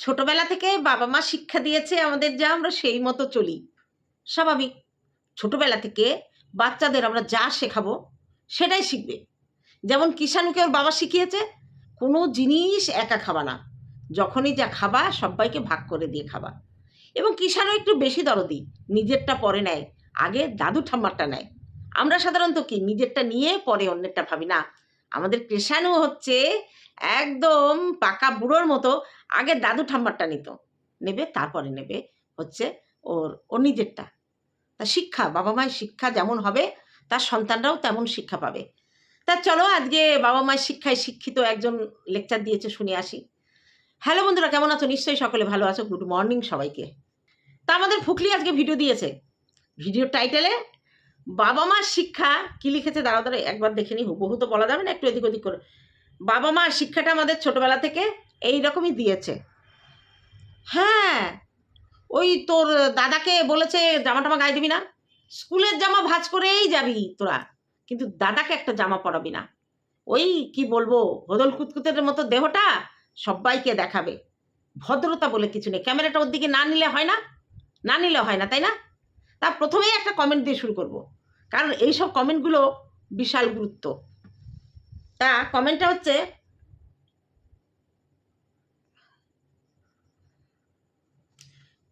ছোটবেলা থেকে বাবা মা শিক্ষা দিয়েছে আমাদের যা আমরা সেই মতো চলি। স্বাভাবিক। ছোটবেলা থেকে বাচ্চাদের আমরা যা শেখাবো সেটাই শিখবে। যেমন কিষাণুকে ওর বাবা শিখিয়েছে, কোনো জিনিস একা খাবা না। যখনই যা খাবা সবাইকে ভাগ করে দিয়ে খাবা। এবং কিষাণু একটু বেশি দরদি, নিজেরটা পরে নেয়, আগে দাদু ঠাম্মারটা নেয়। আমরা সাধারণত কি, নিজেরটা নিয়ে পরে অন্যেরটা ভাবি না। আমাদের কৃষাণু হচ্ছে একদম পাকা বুড়োর মতো আগে দাদু ঠাম্মারটা নিত। নেবে, তারপরে নেবে হচ্ছে ওর ওর নিজেরটা। তা শিক্ষা, বাবা মায়ের শিক্ষা যেমন হবে, তার সন্তানরাও তেমন শিক্ষা পাবে। তা চলো আজকে বাবা মায়ের শিক্ষায় শিক্ষিত একজন লেকচার দিয়েছে, শুনে আসি। হ্যালো বন্ধুরা, কেমন আছো? নিশ্চয়ই সকলে ভালো আছো। গুড মর্নিং সবাইকে। তা আমাদের ফুকলি আজকে ভিডিও দিয়েছে। ভিডিও টাইটেলে, বাবা মার শিক্ষা কি লিখেছে? দাঁড়া দাঁড়া একবার দেখে নি হুবহু তো বলা যাবে না, একটু এদিক ওদিক করে। বাবা মা শিক্ষাটা আমাদের ছোটবেলা থেকে এই রকমই দিয়েছে। হ্যাঁ ওই তোর দাদাকে বলেছে জামা টামা গায়ে দিবি না। স্কুলের জামা ভাঁজ করেই যাবি তোরা, কিন্তু দাদাকে একটা জামা পরাবি না। ওই কি বলব হদল কুতকুতের মতো দেহটা সবাইকে দেখাবে। ভদ্রতা বলে কিছু নেই। ক্যামেরাটা ওর দিকে না নিলে হয় না না নিলে হয় না, তাই না? তা প্রথমেই একটা কমেন্ট দিয়ে শুরু করব। কারণ এইসব কমেন্টগুলো বিশাল গুরুত্ব। তা কমেন্টটা হচ্ছে,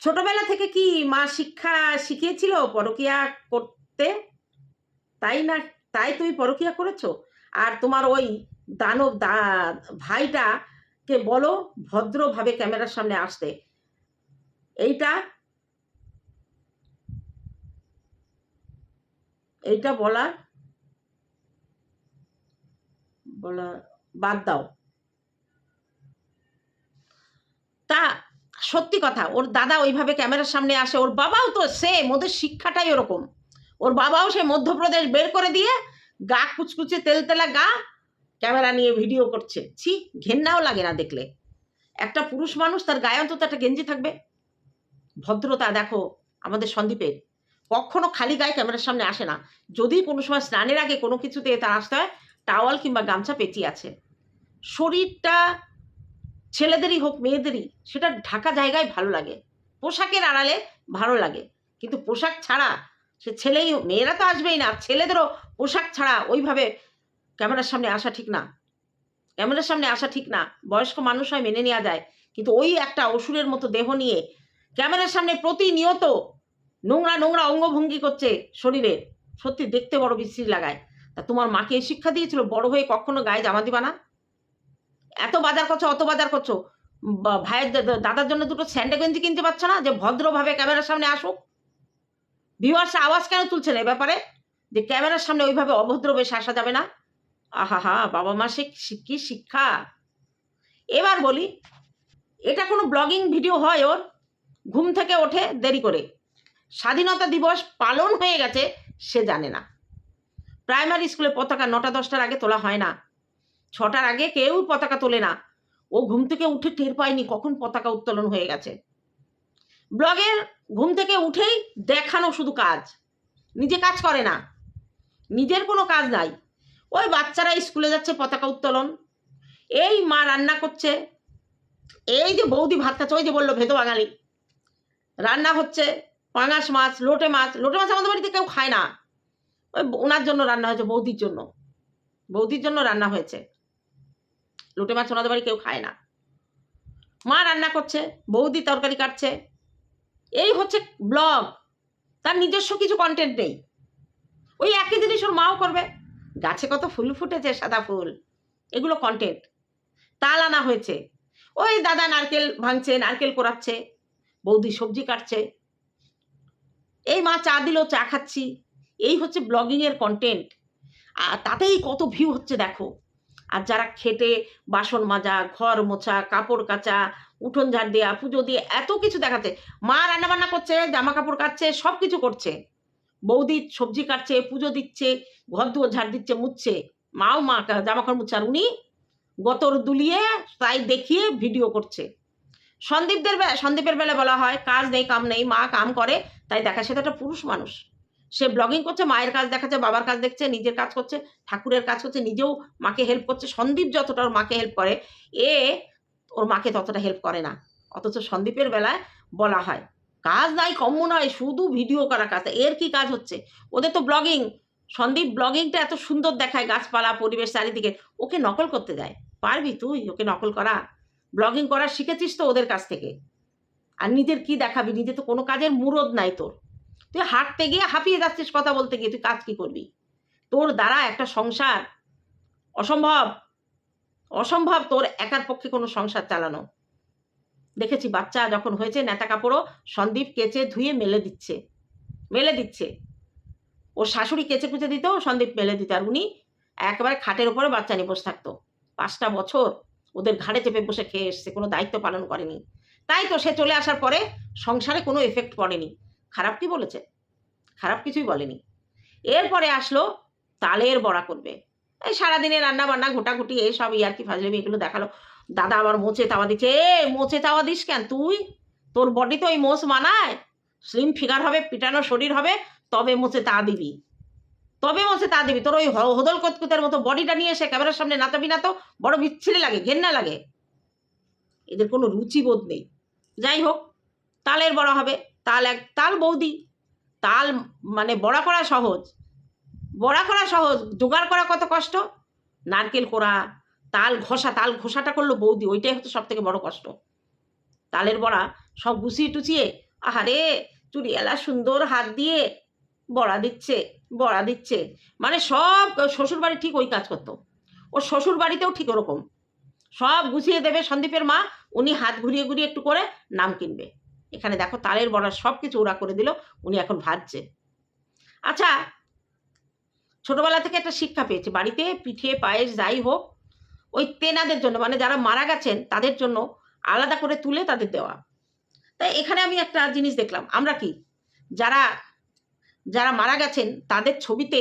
ছোটবেলা থেকে কি মা শিক্ষা শিখিয়েছিল পরকিয়া করতে? তাই না, তাই তুমি পরকিয়া করেছ? আর তোমার ওই দানব দা, ভাইটাকে বলো ভদ্রভাবে ক্যামেরার সামনে আসতে। এইটা এইটা বলার বলা, বাদ দাও। তা সত্যি কথা, ওর দাদা ওইভাবে ক্যামেরার সামনে আসে, ওর বাবাও তো সেম ওদের শিক্ষাটাই ওরকম। ওর বাবাও সে মধ্যপ্রদেশ বের করে দিয়ে গা কুচকুচে তেলতেলা গা ক্যামেরা নিয়ে ভিডিও করছে। ছি, ঘেন্নাও লাগে না দেখলে। একটা পুরুষ মানুষ, তার গায়ে অন্তত একটা গেঞ্জি থাকবে। ভদ্রতা, দেখো, আমাদের সন্দীপের। কখনো খালি গায়ে ক্যামেরার সামনে আসে না। যদি কোনো সময় স্নানের আগে কোনো কিছুতে তার আসতে হয় টাওয়াল কিংবা গামছা পেঁচিয়ে আছে। শরীরটা ছেলেদেরই হোক, মেয়েদেরই, সেটা ঢাকা জায়গায় ভালো লাগে। পোশাকের আড়ালে ভালো লাগে। কিন্তু পোশাক ছাড়া সে ছেলেই মেয়েরা তো আসবেই না ছেলেদেরও পোশাক ছাড়া ওইভাবে ক্যামেরার সামনে আসা ঠিক না। ক্যামেরার সামনে আসা ঠিক না। বয়স্ক মানুষ হয় মেনে নেওয়া যায়। কিন্তু ওই একটা অসুরের মতো দেহ নিয়ে ক্যামেরার সামনে প্রতিনিয়ত নোংরা নোংরা অঙ্গভঙ্গি করছে শরীরের সত্যি দেখতে বড় বিশ্রী লাগায়। তা তোমার মাকে শিক্ষা দিয়েছিল? বড় হয়ে কখনো গায়ে জামা দিবা না? এত বাজার করছ, অত বাজার করছ। ভাইয়ের দাদার জন্য দুটো স্যান্ডে গেঞ্জি কিনতে পারছ না? যে ভদ্রভাবে ক্যামেরার সামনে আসুক। ভিউয়ার্স, আওয়াজ কেন তুলছেন এ ব্যাপারে? যে ক্যামেরার সামনে ওইভাবে অভদ্র বেশ আসা যাবে না? আহা হা বাবা মা, সে কি শিক্ষা? এবার বলি, এটা কোনো ব্লগিং ভিডিও হয় ওর? ঘুম থেকে ওঠে দেরি করে। স্বাধীনতা দিবস পালন হয়ে গেছে, সে জানে না। প্রাইমারি স্কুলে পতাকা নটা, দশটার আগে তোলা হয় না। ছটার আগে কেউ পতাকা তোলে না। ও ঘুম থেকে উঠে টের পায়নি কখন পতাকা উত্তোলন হয়ে গেছে। ব্লগের ঘুম থেকে উঠেই দেখানো শুধু কাজ। নিজে কাজ করে না। নিজের কোনো কাজ নাই। ওই বাচ্চারা স্কুলে যাচ্ছে পতাকা উত্তোলন। এই মা রান্না করছে। এই যে বৌদি ভাত খাচ্ছে, ওই যে বলল ভেতো বাঙালি। রান্না হচ্ছে, পাঙাশ মাছ, লোটে মাছ। লোটে মাছ আমাদের বাড়িতে কেউ খায় না। ওনার জন্য রান্না হয়েছে, বৌদির জন্য। বৌদির জন্য রান্না হয়েছে। লোটে মাছ ওনাদের বাড়ি কেউ খায় না। মা রান্না করছে, বৌদি তরকারি কাটছে। এই হচ্ছে ব্লগ। তার নিজস্ব কিছু কন্টেন্ট নেই। ওই একই জিনিস ওর মাও করবে। গাছে কত ফুল ফুটেছে সাদা ফুল। এগুলো কন্টেন্ট তাল আনা হয়েছে। ওই দাদা নারকেল ভাঙছে, নারকেল কোরাচ্ছে। বৌদি সবজি কাটছে। এই মা চা দিল, চা খাচ্ছি। এই হচ্ছে ব্লগিংয়ের কন্টেন্ট আর তাতেই কত ভিউ হচ্ছে দেখো। আর যারা খেটে বাসন মাজা, ঘর মোছা, কাপড় কাচা, উঠোন ঝাড় দেওয়া পুজো দিয়ে এত কিছু দেখাচ্ছে। মা রান্নাবান্না করছে জামা কাপড় কাচ্ছে সব কিছু করছে। বৌদি সবজি কাটছে, পুজো দিচ্ছে, ঘর দুয়ার ঝাড় দিচ্ছে, মুছছে। মাও মা জামা কাপড় মুছছে। আর উনি গতর দুলিয়ে তাই দেখিয়ে ভিডিও করছে। সন্দীপদের সন্দীপের বেলা বলা হয়, কাজ নেই, কাম নেই, মা কাম করে, তাই দেখা সে তো একটা পুরুষ মানুষ। সে ব্লগিং করছে, মায়ের কাজ দেখাচ্ছে, বাবার কাজ দেখছে, নিজের কাজ করছে, ঠাকুরের কাজ করছে, নিজেও মাকে হেল্প করছে। সন্দীপ যতটা ওর মাকে হেল্প করে, এ ওর মাকে ততটা হেল্প করে না। অথচ সন্দীপের বেলায় বলা হয়, কাজ নাই কম্য নয় শুধু ভিডিও করা কাজ। এর কি কাজ হচ্ছে? ওদের তো ব্লগিং সন্দীপ ব্লগিংটা এত সুন্দর দেখায়, গাছপালা, পরিবেশ চারিদিকে। ওকে নকল করতে যায়। পারবি তুই ওকে নকল করা? ব্লগিং করা শিখেছিস তো ওদের কাছ থেকে? আর নিজের কি দেখাবি? নিজে তো কোনো কাজের মুরদ নাই তোর। তুই হাঁটতে গিয়ে হাঁপিয়ে যাচ্ছিস কথা বলতে গিয়ে, তুই কাজ কি করবি? তোর দ্বারা একটা সংসার অসম্ভব অসম্ভব তোর একার পক্ষে কোনো সংসার চালানো। দেখেছি বাচ্চা যখন হয়েছে নেতা কাপড়ও সন্দীপ কেচে ধুয়ে মেলে দিচ্ছে মেলে দিচ্ছে। ওর শাশুড়ি কেচে কুচে দিত, সন্দীপ মেলে দিত, আর উনি একেবারে খাটের উপরে বাচ্চা নিয়ে বসে থাকতো। পাঁচটা বছর ওদের ঘাড়ে চেপে বসে খেয়ে এসছে, কোনো দায়িত্ব পালন করেনি। তাই তো সে চলে আসার পরে সংসারে কোনো এফেক্ট পড়েনি। খারাপ কি বলেছে? খারাপ কিছুই বলেনি। এরপরে আসলো তালের বড়া করবে। এই সারাদিনে রান্না বান্না ঘোটাঘুটি, এই সব ইয়ার্কি ফাজলেমি এগুলো দেখাল। দাদা আবার মোচে তাওয়া দিচ্ছে। এ মোচে তাওয়া দিস কেন তুই? তোর বডি তো ওই মোচ মানায়। স্লিম ফিগার হবে, পিটানো শরীর হবে, তবে মোচে তা দিবি। তবে মোচে তা দিবি। তোর ওই হোদল কতকুতের মতো বডিটা নিয়ে এসে ক্যামেরার সামনে নাচাবি না তো? বড় বিচ্ছিরি লাগে, ঘেন্না লাগে। এদের কোনো রুচিবোধ নেই। যাই হোক, তালের বড়া হবে। তাল এক, তাল বৌদি। তাল মানে বড়া করা সহজ। বড়া করা সহজ, জোগাড় করা কত কষ্ট? নারকেল কোড়া, তাল ঘষা, তাল ঘষাটা করল বৌদি, ওইটাই হচ্ছে সব থেকে বড় কষ্ট। তালের বড়া সব গুছিয়ে টুচিয়ে আহারে চুড়িয়ালা সুন্দর হাত দিয়ে বড়া দিচ্ছে বড়া দিচ্ছে। মানে সব শ্বশুর বাড়ি ঠিক ওই কাজ করতো। ওর শ্বশুর বাড়িতেও ঠিক ওরকম। সব গুছিয়ে দেবে সন্দীপের মা, উনি হাত ঘুরিয়ে ঘুরিয়ে একটু করে নাম কিনবে। এখানে দেখো তালের বড়া সব কিছু ওরা করে দিল, উনি এখন ভাজছে। আচ্ছা ছোটবেলা থেকে একটা শিক্ষা পেয়েছে, বাড়িতে পিঠে, পায়েস, যাই হোক, ওই তেনাদের জন্য মানে যারা মারা গেছেন, তাদের জন্য আলাদা করে তুলে তাদের দেওয়া। তাই এখানে আমি একটা জিনিস দেখলাম, আমরা কি? যারা যারা মারা গেছেন, তাদের ছবিতে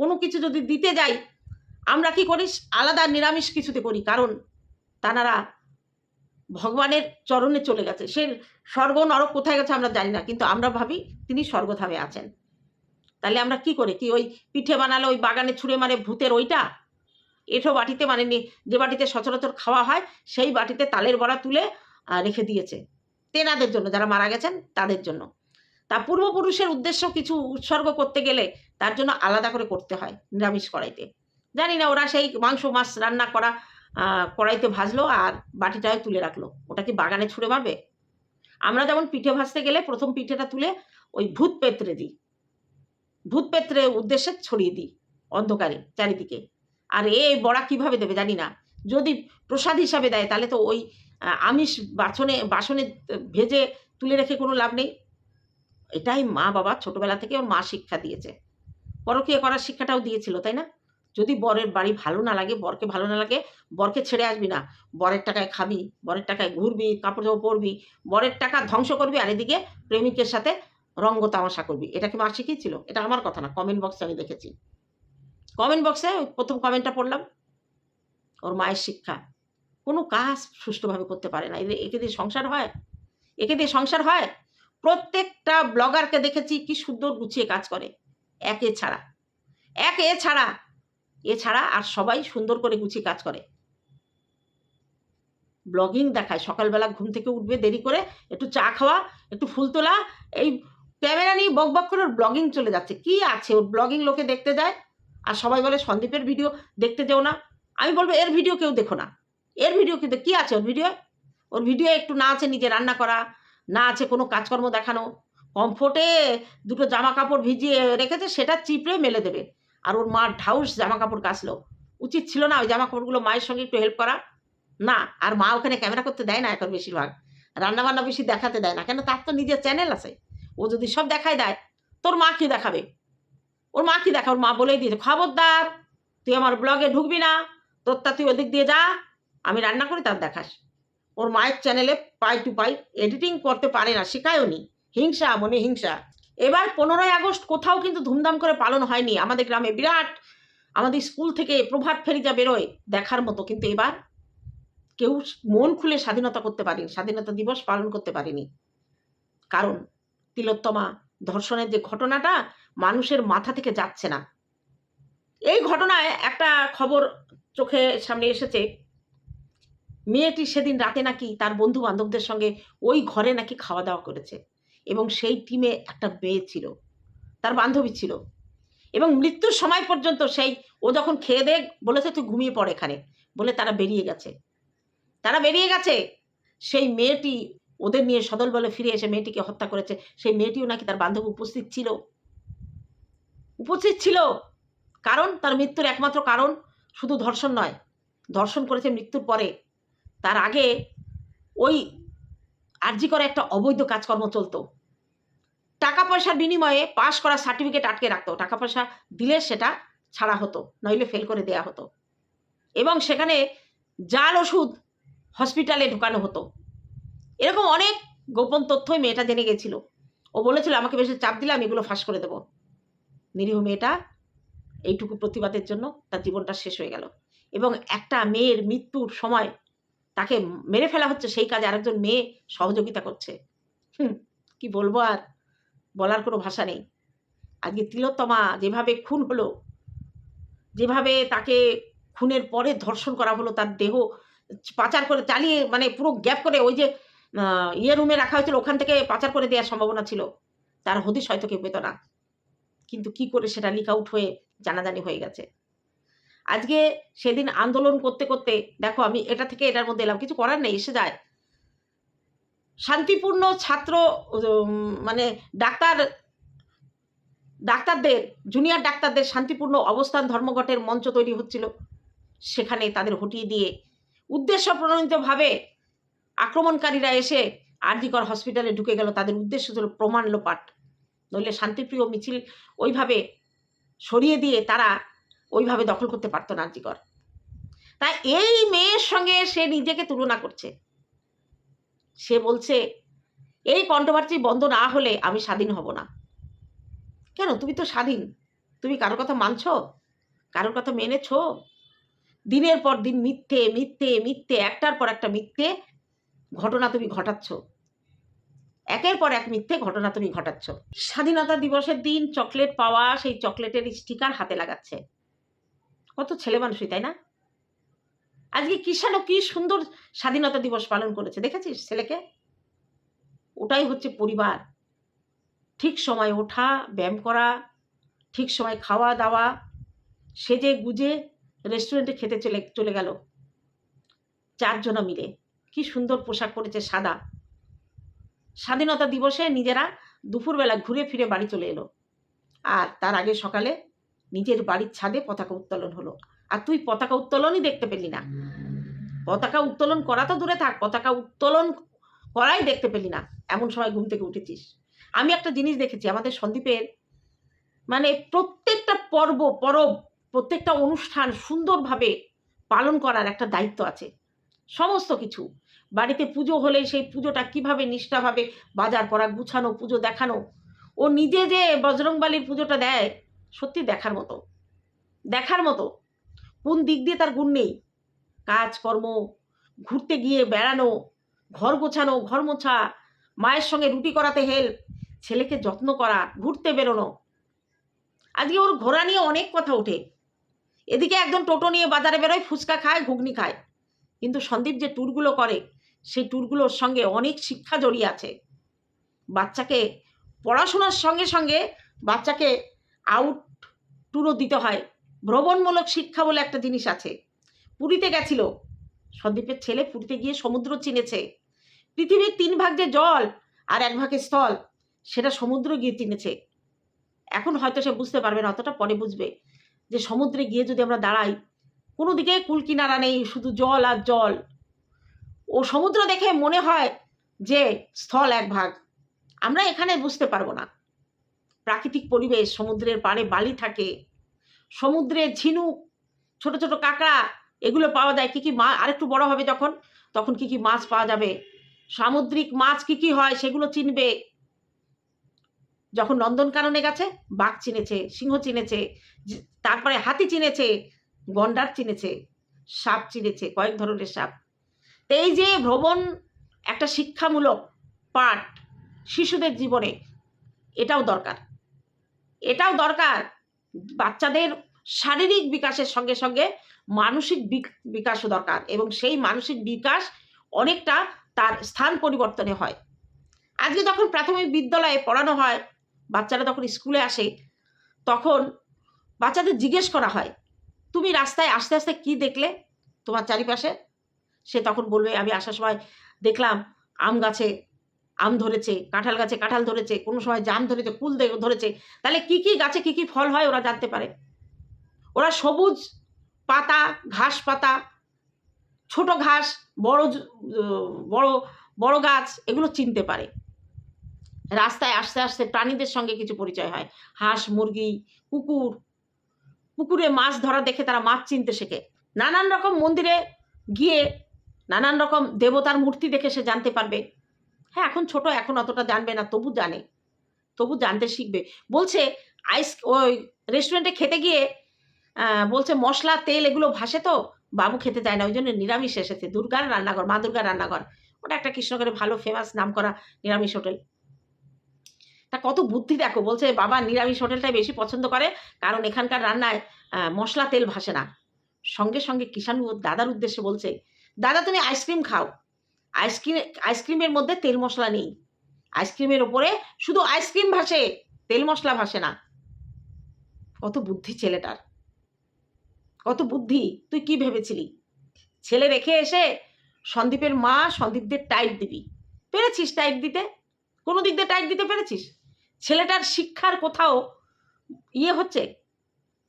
কোনো কিছু যদি দিতে যাই, আমরা কি করি? আলাদা নিরামিষ কিছুতে করি, কারণ তানারা ভগবানের চরণে চলে গেছে। সে স্বর্গ নরক কোথায় গেছে আমরা জানি না, কিন্তু আমরা ভাবি তিনি স্বর্গধামে আছেন। তাহলে আমরা কি করি? কি ওই পিঠে বানালে ওই বাগানে ছুঁড়ে মারে ভূতের ওইটা? এঠো বাটিতে মানে যে বাটিতে সচরাচর খাওয়া হয়, সেই বাটিতে তালের বড়া তুলে রেখে দিয়েছে। তেনাদের জন্য, যারা মারা গেছেন, তাদের জন্য। তা পূর্বপুরুষের উদ্দেশ্য কিছু উৎসর্গ করতে গেলে তার জন্য আলাদা করে করতে হয়, নিরামিষ কড়াইতে। জানি না ওরা সেই মাংস মাছ রান্না করা কড়াইতে ভাজলো আর বাটিটায় তুলে রাখল। ওটা কি বাগানে ছুঁড়ে মারবে? আমরা যেমন পিঠে ভাজতে গেলে প্রথম পিঠেটা তুলে ওই ভূত পেত্রে দিই। ভূত পেত্রে উদ্দেশ্যে ছড়িয়ে দিই অন্ধকারে চারিদিকে। আর এই বড়া কীভাবে দেবে জানি না। যদি প্রসাদ হিসাবে দেয় তাহলে তো ওই আমিষ বাসনে বাসনে ভেজে তুলে রেখে কোনো লাভ নেই। এটাই মা বাবা ছোটবেলা থেকে ওর মা শিক্ষা দিয়েছে। পরকীয় করার শিক্ষাটাও দিয়েছিল, তাই না? যদি বরের বাড়ি ভালো না লাগে, বরকে ভালো না লাগে, বরকে ছেড়ে আসবি না। বরের টাকায় খাবি, বরের টাকায় ঘুরবি, কাপড় জামা পরবি, বরের টাকা ধ্বংস করবি আর এদিকে প্রেমিকের সাথে রঙ্গ তামাশা করবি। এটা কি মা শিখিয়েছিল এটা আমার কথা না কমেন্ট বক্সে আমি দেখেছি। কমেন্ট বক্সে প্রথম কমেন্টটা পড়লাম, ওর মায়ের শিক্ষা। কোনো কাজ সুষ্ঠুভাবে করতে পারে না। একে দিয়ে সংসার হয়? একে দিয়ে সংসার হয়? প্রত্যেকটা ব্লগারকে দেখেছি কি সুন্দর গুছিয়ে কাজ করে। একে ছাড়া। এক এ ছাড়া এছাড়া আর সবাই সুন্দর করে গুছিয়ে কাজ করে। ব্লগিং দেখায়, সকালবেলা ঘুম থেকে উঠবে দেরি করে, একটু চা খাওয়া, একটু ফুল তোলা, এই ক্যামেরা নিয়ে বক বক করে ওর ব্লগিং চলে যাচ্ছে। কি আছে? ওর ব্লগিং লোকে দেখতে যায়? আর সবাই বলে, সন্দীপের ভিডিও দেখতে যেও না। আমি বলব, এর ভিডিও কেউ দেখো না। এর ভিডিও কিন্তু কি আছে ওর ভিডিও ওর ভিডিও একটু না আছে নিজে রান্না করা, না আছে কোনো কাজকর্ম দেখানো। কমফোর্টে দুটো জামা কাপড় ভিজিয়ে রেখেছে, সেটা চিপড়ে মেলে দেবে। আর ওর মা ঢাউস জামা কাপড় কাচলো উচিত ছিল না ওই জামা কাপড়গুলো মায়ের সঙ্গে একটু হেল্প করা। না, আর মা ওখানে ক্যামেরা করতে দেয় না এখন বেশিরভাগ। রান্না বান্না বেশি দেখাতে দেয় না, কেন তার তো নিজের চ্যানেল আছে। ও যদি সব দেখায় দেয়, তোর মা কি দেখাবে? ওর মা কি দেখা ওর মা বলেই দিয়েছে, খবরদার, তুই আমার ব্লগে ঢুকবি না, তোরটা তুই ওদিক দিয়ে যা, আমি রান্না করি, তার দেখাস। ওর মায়ের চ্যানেলে পাই টু পাই এডিটিং করতে পারে না, শেখায়ও নি। হিংসা, মনে হিংসা। এবার পনেরোই আগস্ট কোথাও কিন্তু ধুমধাম করে পালন হয়নি। আমাদের গ্রামে বিরাট, আমাদের স্কুল থেকে প্রভাত ফেরি যা বেরোয় দেখার মতো। কিন্তু এবার কেউ মন খুলে স্বাধীনতা করতে পারেনি, স্বাধীনতা দিবস পালন করতে পারেনি। কারণ তিলোত্তমা ধর্ষণের যে ঘটনাটা মানুষের মাথা থেকে যাচ্ছে না। এই ঘটনায় একটা খবর চোখে সামনে এসেছে। মেয়েটি সেদিন রাতে নাকি তার বন্ধু বান্ধবদের সঙ্গে ওই ঘরে নাকি খাওয়া দাওয়া করেছে। এবং সেই টিমে একটা মেয়ে ছিল। তার বান্ধবী ছিল। এবং মৃত্যুর সময় পর্যন্ত সেই, ও যখন খেয়ে দেয়ে বলেছে, তুই ঘুমিয়ে পড় এখানে। বলে তারা বেরিয়ে গেছে। তারা বেরিয়ে গেছে। সেই মেয়েটি ওদের নিয়ে সদল বলে ফিরে এসে মেয়েটিকে হত্যা করেছে। সেই মেয়েটিও নাকি তার বান্ধবী উপস্থিত ছিল। উপস্থিত ছিল। কারণ, তার মৃত্যুর একমাত্র কারণ শুধু ধর্ষণ নয়, ধর্ষণ করেছে মৃত্যুর পরে। তার আগে ওই আর্জি করে একটা অবৈধ কাজকর্ম চলতো। টাকা পয়সার বিনিময়ে পাশ করা সার্টিফিকেট আটকে রাখতো। টাকা পয়সা দিলে সেটা ছাড়া হতো, নইলে ফেল করে দেয়া হতো। এবং সেখানে জাল ওষুধ হসপিটালে ঢুকানো হতো। এরকম অনেক গোপন তথ্যই মেয়েটা জেনে গেছিল। ও বলেছিল, আমাকে বেশি চাপ দিলে আমি এগুলো ফাঁস করে দেবো। নিরীহ মেয়েটা এইটুকু প্রতিবাদের জন্য তার জীবনটা শেষ হয়ে গেল। এবং একটা মেয়ের মৃত্যুর সময় তাকে মেরে ফেলা হচ্ছে, সেই কাজে আরেকজন মেয়ে সহযোগিতা করছে। কি বলব আর? বলার কোনো ভাষা নেই। আজকে তিলোত্তমা যেভাবে খুন হলো, যেভাবে তাকে খুনের পরে ধর্ষণ করা হলো, তার দেহ পাচার করে চালিয়ে মানে পুরো গ্যাপ করে ওই যে ইয়ে রুমে রাখা হয়েছিল, ওখান থেকে পাচার করে দেওয়ার সম্ভাবনা ছিল। তার হদিস হয়তো কেউ পেত না। কিন্তু কি করে সেটা লিক আউট হয়ে জানাজানি হয়ে গেছে? আজকে সেদিন আন্দোলন করতে করতে, দেখো আমি এটা থেকে এটার মধ্যে এলাম, কিছু করার নেই, এসে যায়। শান্তিপূর্ণ ছাত্র মানে ডাক্তার, ডাক্তারদের জুনিয়র ডাক্তারদের শান্তিপূর্ণ অবস্থান, ধর্মঘটের মঞ্চ তৈরি হচ্ছিল। সেখানে তাদের হটিয়ে দিয়ে উদ্দেশ্য প্রণোদিতভাবে আক্রমণকারীরা এসে আরজিকর হসপিটালে ঢুকে গেল। তাদের উদ্দেশ্য ছিল প্রমাণ লোপাট। নইলে শান্তিপ্রিয় মিছিল ওইভাবে সরিয়ে দিয়ে তারা ওইভাবে দখল করতে পারতো না আরজিকর তাই এই মেয়ের সঙ্গে সে নিজেকে তুলনা করছে। সে বলছে, এই কন্ট্রোভার্সি বন্ধ না হলে আমি স্বাধীন হব না। কেন? তুমি তো স্বাধীন। তুমি কারোর কথা মানছ? কারোর কথা মেনেছো? দিনের পর দিন মিথ্যে মিথ্যে মিথ্যে, একটার পর একটা মিথ্যে ঘটনা তুমি ঘটাচ্ছ। একের পর এক মিথ্যে ঘটনা তুমি ঘটাচ্ছ। স্বাধীনতা দিবসের দিন চকলেট পাওয়া সেই চকলেটের স্টিকার হাতে লাগাচ্ছে। কত ছেলে মানুষই, তাই না? আজকে কিষানও কি সুন্দর স্বাধীনতা দিবস পালন করেছে, দেখেছিস ছেলেকে? ওটাই হচ্ছে পরিবার। ঠিক সময় ওঠা, ব্যায়াম করা, ঠিক সময় খাওয়া দাওয়া, সেজে গুজে রেস্টুরেন্টে খেতে চলে চলে গেল। চারজনা মিলে। কি সুন্দর পোশাক পরেছে সাদা। স্বাধীনতা দিবসে নিজেরা দুপুরবেলা ঘুরে ফিরে বাড়ি চলে এলো। আর তার আগে সকালে নিজের বাড়ির ছাদে পতাকা উত্তোলন হলো। আর তুই পতাকা উত্তোলনই দেখতে পেলি না। পতাকা উত্তোলন করা তো দূরে থাক, পতাকা উত্তোলন করাই দেখতে পেলি না, এমন সময় ঘুম থেকে উঠেছিস। আমি একটা জিনিস দেখেছি, আমাদের সন্দীপের মানে প্রত্যেকটা পর্ব, পরব, প্রত্যেকটা অনুষ্ঠান সুন্দরভাবে পালন করার একটা দায়িত্ব আছে। সমস্ত কিছু। বাড়িতে পুজো হলে সেই পুজোটা কীভাবে নিষ্ঠাভাবে বাজার করা, গুছানো, পুজো দেখানো, ও নিজে যে বজরংবালির পুজোটা দেয় সত্যি দেখার মতো। দেখার মতো। কোন দিক দিয়ে তার গুণ নেই? কাজকর্ম ঘুরতে গিয়ে বেড়ানো, ঘর গোছানো, ঘর মোছা, মায়ের সঙ্গে রুটি করাতে হেল্প ছেলেকে যত্ন করা, ঘুরতে বেরোনো। আজকে ওর ঘোরা নিয়ে অনেক কথা ওঠে। এদিকে একজন টোটো নিয়ে বাজারে বেরোয়, ফুচকা খায়, ঘুগনি খায়। কিন্তু সন্দীপ যে ট্যুরগুলো করে, সেই ট্যুরগুলোর সঙ্গে অনেক শিক্ষা জড়িয়ে আছে। বাচ্চাকে পড়াশোনার সঙ্গে সঙ্গে বাচ্চাকে আউট টুরও দিতে হয়। ভ্রমণমূলক শিক্ষা বলে একটা জিনিস আছে। পুরীতে গেছিল। সন্দীপের ছেলে পুরীতে গিয়ে সমুদ্র চিনেছে। পৃথিবীর তিন ভাগ যে জল আর এক ভাগে স্থল, সেটা সমুদ্র গিয়ে চিনেছে। এখন হয়তো সে বুঝতে পারবে না, অতটা পরে বুঝবে যে সমুদ্রে গিয়ে যদি আমরা দাঁড়াই, কোনো দিকে কুল কিনারা নেই, শুধু জল আর জল। ও সমুদ্র দেখে মনে হয় যে স্থল এক ভাগ। আমরা এখানে বুঝতে পারব না। প্রাকৃতিক পরিবেশ, সমুদ্রের পাড়ে বালি থাকে সমুদ্রের ঝিনুক, ছোট ছোট কাঁকড়া, এগুলো পাওয়া যায়। কি কি মা, আরেকটু বড় হবে যখন, তখন কি কি মাছ পাওয়া যাবে? সামুদ্রিক মাছ কি কি হয় সেগুলো চিনবে। যখন নন্দনকাননে গেছে, বাঘ চিনেছে, সিংহ চিনেছে তারপরে হাতি চিনেছে, গন্ডার চিনেছে, সাপ চিনেছে, কয়েক ধরনের সাপ। তো এই যে ভ্রমণ একটা শিক্ষামূলক পাঠ শিশুদের জীবনে, এটাও দরকার। এটাও দরকার। বাচ্চাদের শারীরিক বিকাশের সঙ্গে সঙ্গে মানসিক বিক- বিকাশও দরকার এবং সেই মানসিক বিকাশ অনেকটা তার স্থান পরিবর্তনে হয়। আজকে যখন প্রাথমিক বিদ্যালয়ে পড়ানো হয়, বাচ্চারা তখন স্কুলে আসে, তখন বাচ্চাদের জিজ্ঞেস করা হয়, তুমি রাস্তায় আস্তে আস্তে কি দেখলে তোমার চারিপাশে? সে তখন বলবে, আমি আসার সময় দেখলাম আম গাছে আম ধরেছে, কাঁঠাল গাছে কাঁঠাল ধরেছে, কোনো সময় জাম ধরেছে কুল ধরেছে, তাহলে কি কি গাছে কি কি ফল হয় ওরা জানতে পারে। ওরা সবুজ পাতা, ঘাস পাতা, ছোট ঘাস, বড় বড় বড় গাছ, এগুলো চিনতে পারে। রাস্তায় আস্তে আস্তে প্রাণীদের সঙ্গে কিছু পরিচয় হয়। হাঁস, মুরগি, কুকুর পুকুরে মাছ ধরা দেখে তারা মাছ চিনতে শেখে। নানান রকম মন্দিরে গিয়ে নানান রকম দেবতার মূর্তি দেখে সে জানতে পারবে। হ্যাঁ এখন ছোট, এখন অতটা জানবে না, তবু জানে। তবু জানতে শিখবে। বলছে আইস ওই রেস্টুরেন্টে খেতে গিয়ে বলছে মশলা, তেল এগুলো ভাসে তো, বাবু খেতে চায় না, ওই জন্য নিরামিষ এসেছে। দুর্গার রান্নাঘর, মা দুর্গার রান্নাঘর। ওটা একটা কৃষ্ণগরে ভালো ফেমাস নাম করা নিরামিষ হোটেল। তা কত বুদ্ধি দেখো, বলছে বাবা নিরামিষ হোটেলটাই বেশি পছন্দ করে, কারণ এখানকার রান্নায় মশলা, তেল ভাসে না। সঙ্গে সঙ্গে কিষাণু দাদার উদ্দেশ্যে বলছে, দাদা, তুমি আইসক্রিম খাও। আইসক্রিম, আইসক্রিমের মধ্যে তেল মশলা নেই। আইসক্রিমের ওপরে শুধু আইসক্রিম ভাসে, তেল মশলা ভাসে না। কত বুদ্ধি ছেলেটার। কত বুদ্ধি, তুই কি ভেবেছিলি? ছেলে রেখে এসে সন্দীপের মা সন্দীপদের টাইট দিবি। পেরেছিস টাইট দিতে? কোনো দিক দিয়ে টাইট দিতে পেরেছিস? ছেলেটার শিক্ষার কোথাও ইয়ে হচ্ছে?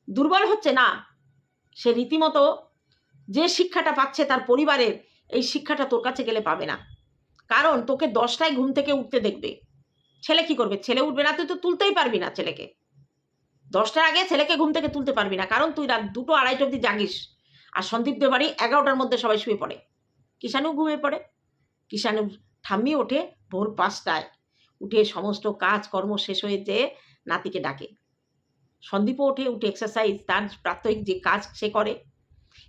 দুর্বল হচ্ছে না? সে রীতিমতো যে শিক্ষাটা পাচ্ছে তার পরিবারের এই শিক্ষাটা তোর কাছে গেলে পাবে না। কারণ তোকে দশটায় ঘুম থেকে উঠতে দেখবে। ছেলে কি করবে? ছেলে উঠবে না, তুই তো তুলতেই পারবি না ছেলেকে। দশটার আগে ছেলেকে ঘুম থেকে তুলতে পারবি না, কারণ তুই রাত দুটো, আড়াইটা অবধি জাগিস। আর সন্দীপদের বাড়ি এগারোটার মধ্যে সবাই শুয়ে পড়ে। কিষাণু ঘুমিয়ে পড়ে। কিষাণু ঠাম্মি ওঠে ভোর পাঁচটায়। উঠে সমস্ত কাজ কর্ম শেষ হয়ে যেয়ে নাতিকে ডাকে। সন্দীপও ওঠে, উঠে এক্সারসাইজ তার প্রাত্যহিক যে কাজ সে করে।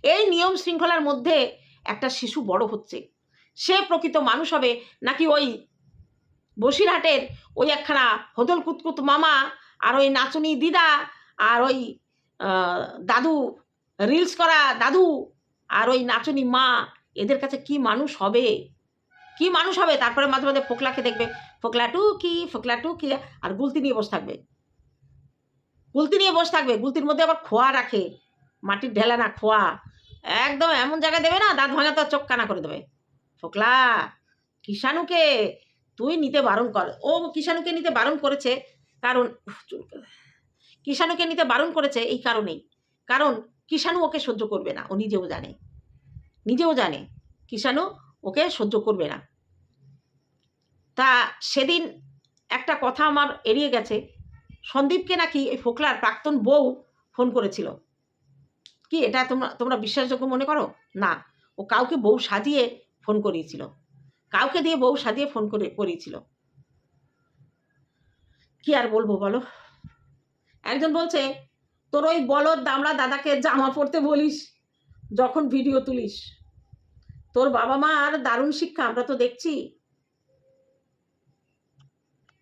এই নিয়ম শৃঙ্খলার মধ্যে একটা শিশু বড় হচ্ছে। সে প্রকৃত মানুষ হবে নাকি ওই বসিরহাটের ওই একখানা হদল কুতকুত মামা আর ওই নাচুনি দিদা আর ওই দাদু রিলস করা দাদু আর ওই নাচুনি মা, এদের কাছে কি মানুষ হবে? কি মানুষ হবে? তারপরে মাঝে মাঝে ফোকলাকে দেখবে, ফোকলা টু কি ফোকলা টু কি আর গুলতি নিয়ে বসে থাকবে। গুলতি নিয়ে বসে থাকবে, গুলতির মধ্যে আবার খোয়া রাখে, মাটির ঢেলা না খোয়া। একদম এমন জায়গায় দেবে না, দাঁত ভাঙা তো চোখ কানা করে দেবে। ফোকলা কিষাণুকে তুই নিতে বারণ কর। ও কিষাণুকে নিতে বারণ করেছে কারণ কিষাণুকে নিতে বারণ করেছে এই কারণেই। কারণ কিষাণু ওকে সহ্য করবে না, ও নিজেও জানে। নিজেও জানে কিষাণু ওকে সহ্য করবে না। তা সেদিন একটা কথা আমার এড়িয়ে গেছে। সন্দীপকে নাকি এই ফোকলার প্রাক্তন বউ ফোন করেছিল। কি এটা তোমরা তোমরা বিশ্বাসযোগ্য মনে করো? না। ও কাউকে বউ সাজিয়ে ফোন করিয়েছিল। কাউকে দিয়ে বউ সাজিয়ে ফোন করে, করিয়েছিল। কি আর বলব বলো? একজন বলছে, তোর ওই বলদ দামড়া দাদাকে জামা পরতে বলিস, যখন ভিডিও তুলিস। তোর বাবা মা আর দারুণ শিক্ষা, আমরা তো দেখছি।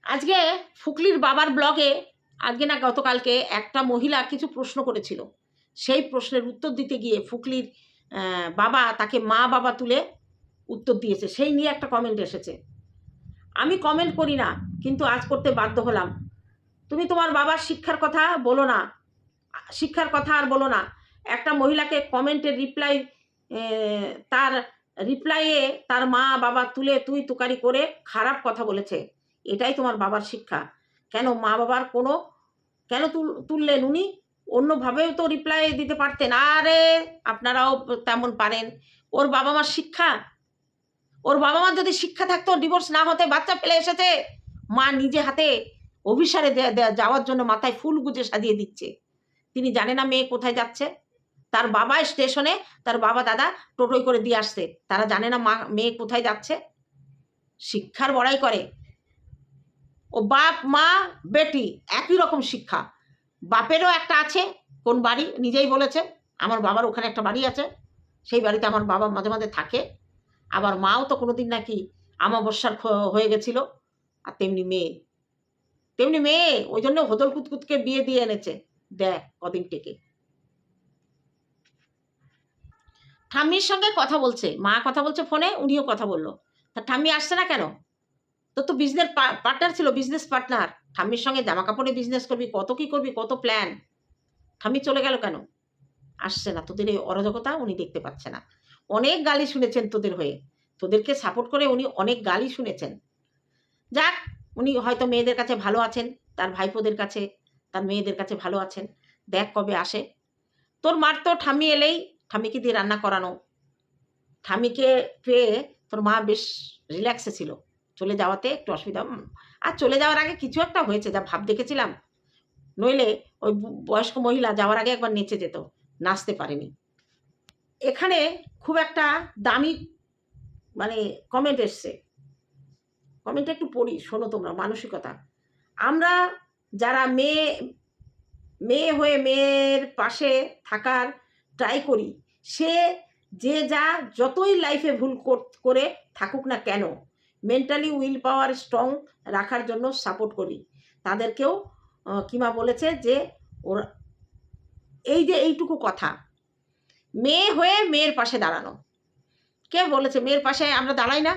আজকে ফুকলির বাবার ব্লগে আজকে না গতকালকে একটা মহিলা কিছু প্রশ্ন করেছিল। সেই প্রশ্নের উত্তর দিতে গিয়ে ফুকলির বাবা তাকে মা বাবা তুলে উত্তর দিয়েছে। সেই নিয়ে একটা কমেন্ট এসেছে। আমি কমেন্ট করি না, কিন্তু আজ করতে বাধ্য হলাম। তুমি তোমার বাবার শিক্ষার কথা বলো না। শিক্ষার কথা আর বলো না। একটা মহিলাকে কমেন্টের রিপ্লাই তার রিপ্লাইয়ে তার মা বাবা তুলে তুই তুকারি করে খারাপ কথা বলেছে। এটাই তোমার বাবার শিক্ষা। কেন মা বাবার কোনো, কেন তুল, তুললেন উনি? অন্যভাবেও তো রিপ্লাই দিতে পারতেন। আরে, আপনারাও তেমন পারেন। ওর বাবা মার শিক্ষা। ওর বাবা মার যদি শিক্ষা থাকতো ডিভোর্স না হতে বাচ্চা ফেলে এসেছে। মা নিজে হাতে অভিসারে যাওয়ার জন্য মাথায় ফুল গুজে সাজিয়ে দিচ্ছে। তিনি জানে না মেয়ে কোথায় যাচ্ছে। তার বাবা স্টেশনে, তার বাবা দাদা টোটোই করে দিয়ে আসছে। তারা জানে না মা, মেয়ে কোথায় যাচ্ছে। শিক্ষার বড়াই করে। ও বাপ, মা, বেটি, একই রকম শিক্ষা। বাপেরও একটা আছে, কোন বাড়ি? নিজেই বলেছে, আমার বাবার ওখানে একটা বাড়ি আছে, সেই বাড়িতে আমার বাবা মাঝে মাঝে থাকে। আবার মাও তো কোনোদিন নাকি আমাবস্যার হয়ে গেছিল, আর তেমনি মেয়ে। তেমনি মেয়ে, ওই জন্য হোদল কুতকুতকে বিয়ে দিয়ে এনেছে। দেখ কদিন টেকে। ঠাম্মির সঙ্গে কথা বলছে, মা কথা বলছে ফোনে, উনিও কথা বলল। তা ঠাম্মি আসছে না কেন? তোর তো বিজনেস পার্টনার ছিল বিজনেস পার্টনার ঠাম্মির সঙ্গে জামা কাপড়ে বিজনেস করবি, কত কি করবি, কত প্ল্যান ঠাম্মি চলে গেল কেন? আসছে না, তোদের এই অরাজকতা উনি দেখতে পাচ্ছে না। অনেক গালি শুনেছেন তোদের হয়ে। তোদেরকে সাপোর্ট করে উনি অনেক গালি শুনেছেন। যাক, উনি হয়তো মেয়েদের কাছে ভালো আছেন, তার ভাইপোদের কাছে, তার মেয়েদের কাছে ভালো আছেন। দেখ কবে আসে। তোর মার তো ঠাম্মি এলেই ঠাম্মিকে দিয়ে রান্না করানো। ঠাম্মিকে পেয়ে তোর মা বেশ রিল্যাক্সে ছিল। চলে যাওয়াতে একটু অসুবিধা আর চলে যাওয়ার আগে কিছু একটা হয়েছে, যা ভাব দেখেছিলাম। নইলে ওই বয়স্ক মহিলা যাওয়ার আগে একবার নেচে যেত, নাচতে পারেনি। এখানে খুব একটা দামি মানে কমেন্ট এসছে। কমেন্টটা একটু পড়ি, শোনো তোমরা, মানসিকতা। আমরা যারা মেয়ে মেয়ে হয়ে মেয়ের পাশে থাকার ট্রাই করি, সে যে যা, যতই লাইফে ভুল করে থাকুক না কেন মেন্টালি উইল পাওয়ার স্ট্রং রাখার জন্য সাপোর্ট করি। তাদেরকেও কিমা বলেছে যে, ওর, এই যে এইটুকু কথা, মেয়ে হয়ে মেয়ের পাশে দাঁড়ানো। কে বলেছে মেয়ের পাশে আমরা দাঁড়াই না?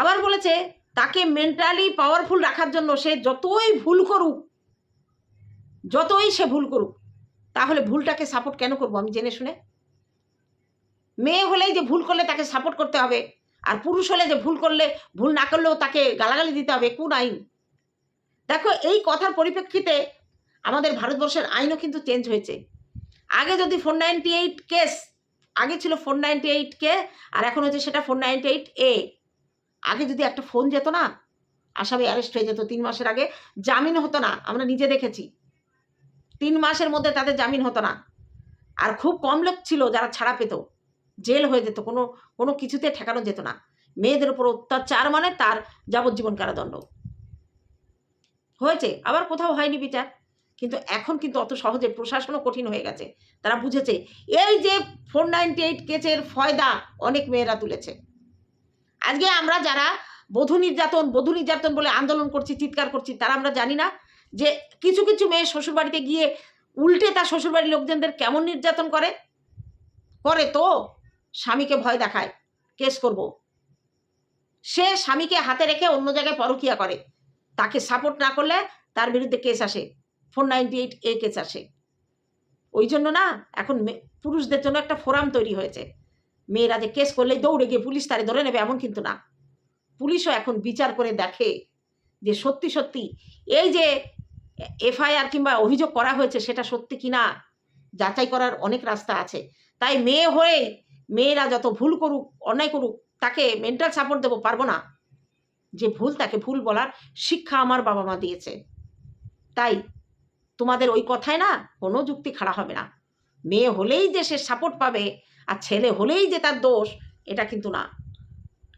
আবার বলেছে, তাকে মেন্টালি পাওয়ারফুল রাখার জন্য সে যতই ভুল করুক, যতই সে ভুল করুক, তাহলে ভুলটাকে সাপোর্ট কেন করব আমি জেনে শুনে? মেয়ে হলেই যে ভুল করলে তাকে সাপোর্ট করতে হবে। আর পুরুষ হলে যে ভুল করলে, ভুল না করলেও তাকে গালাগালি দিতে হবে, কোন আইন? দেখো, এই কথার পরিপ্রেক্ষিতে আমাদের ভারতবর্ষের আইনও কিন্তু চেঞ্জ হয়েছে। আগে যদি ফোর নাইনটি এইট কেস আগে ছিল ফোর নাইনটি এইট কে, আর এখন হচ্ছে সেটা ফোর নাইনটি এইট এ আগে যদি একটা ফোন যেত না, আসামি অ্যারেস্ট হয়ে যেত তিন মাসের আগে, জামিন হতো না, আমরা নিজে দেখেছি। তিন মাসের মধ্যে তাদের জামিন হতো না। আর খুব কম লোক ছিল যারা ছাড়া পেত। জেল হয়ে যেত, কোনো কোনো কিছুতে ঠেকানো যেত না। মেয়েদের উপর অত্যাচার মানে তার যাবজ্জীবন কারাদণ্ড। হয়েছে, আবার কোথাও হয়নি বিচার। কিন্তু এখন কিন্তু অত সহজে প্রশাসনও কঠিন হয়ে গেছে। তারা বুঝেছে, এই যে ফোর নাইনটি এইট কেসের ফয়দা অনেক মেয়েরা তুলেছে। আজকে আমরা যারা বধূ নির্যাতন বধূ নির্যাতন বলে আন্দোলন করছি, চিৎকার করছি, তারা আমরা জানি না যে কিছু কিছু মেয়ে শ্বশুরবাড়িতে গিয়ে উল্টে তার শ্বশুরবাড়ির লোকজনদের কেমন নির্যাতন করে? করে তো। স্বামীকে ভয় দেখায়, কেস করব। সে স্বামীকে হাতে রেখে অন্য জায়গায় পরকিয়া করে। তাকে সাপোর্ট না করলে তার বিরুদ্ধে কেস আসে। Four ninety eight A case আসে। ওই জন্য না, এখন পুরুষদের জন্য একটা ফোরাম তৈরি হয়েছে। মেয়েরা যে কেস করলেই দৌড়ে গিয়ে পুলিশ তারে ধরে নেবে, এমন কিন্তু না। পুলিশও এখন বিচার করে দেখে যে সত্যি সত্যি এই যে এফআইআর কিংবা অভিযোগ করা হয়েছে সেটা সত্যি কি না যাচাই করার অনেক রাস্তা আছে। তাই মেয়ে হয়ে মেয়েরা যত ভুল করুক, অন্যায় করুক, তাকে মেন্টাল সাপোর্ট দেবো, পারব না। যে ভুল তাকে ভুল বলার শিক্ষা আমার বাবা মা দিয়েছে। তাই তোমাদের ওই কথায় না কোনো যুক্তি খাড়া হবে না। মেয়ে হলেই যে সে সাপোর্ট পাবে আর ছেলে হলেই যে তার দোষ, এটা কিন্তু না।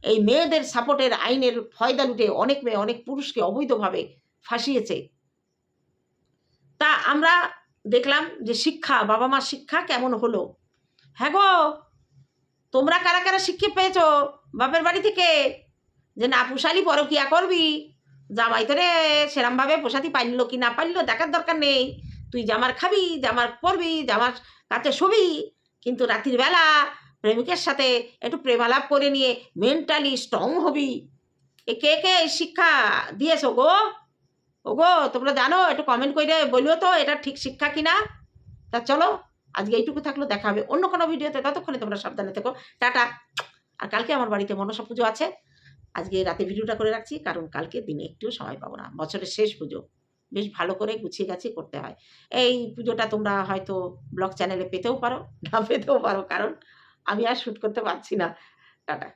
এই মেয়েদের সাপোর্টের আইনের ফয়দা লুটে অনেক মেয়ে অনেক পুরুষকে অবৈধভাবে ফাঁসিয়েছে। তা আমরা দেখলাম যে শিক্ষা, বাবা মার শিক্ষা কেমন হলো? হ্যাঁ গো তোমরা কারা কারা শিক্ষা পেয়েছ? বাপের বাড়ি থেকে? যে না পুষালি পরকিয়া করবি। জামাই তোরে সেরমভাবে পোষাতে পারল কি না পারল দেখার দরকার নেই। তুই জামার খাবি, জামার পরবি, জামার কাছে শুবি। কিন্তু রাত্রির বেলা প্রেমিকের সাথে একটু প্রেমালাপ করে নিয়ে মেন্টালি স্ট্রং হবি। এ কে কে শিক্ষা দিয়েছ গো? ওগো, তোমরা জানো, একটু কমেন্ট করে বলিও তো, এটা ঠিক শিক্ষা কিনা? তা চলো। আজকে এইটুকু থাকল, দেখা হবে অন্য কোনো ভিডিওতে। ততক্ষণে তোমরা সাবধানে থেকো। টাটা। আর কালকে আমার বাড়িতে মনসা পুজো আছে। আজকে রাতে ভিডিওটা করে রাখছি, কারণ কালকে দিনে একটু সময় পাবো না। বছরের শেষ পুজো। বেশ ভালো করে গুছিয়ে গাছিয়ে করতে হয়। এই পুজোটা তোমরা হয়তো ব্লগ চ্যানেলে পেতেও পারো, না পেতেও পারো, কারণ আমি আর শ্যুট করতে পারছি না। টাটা।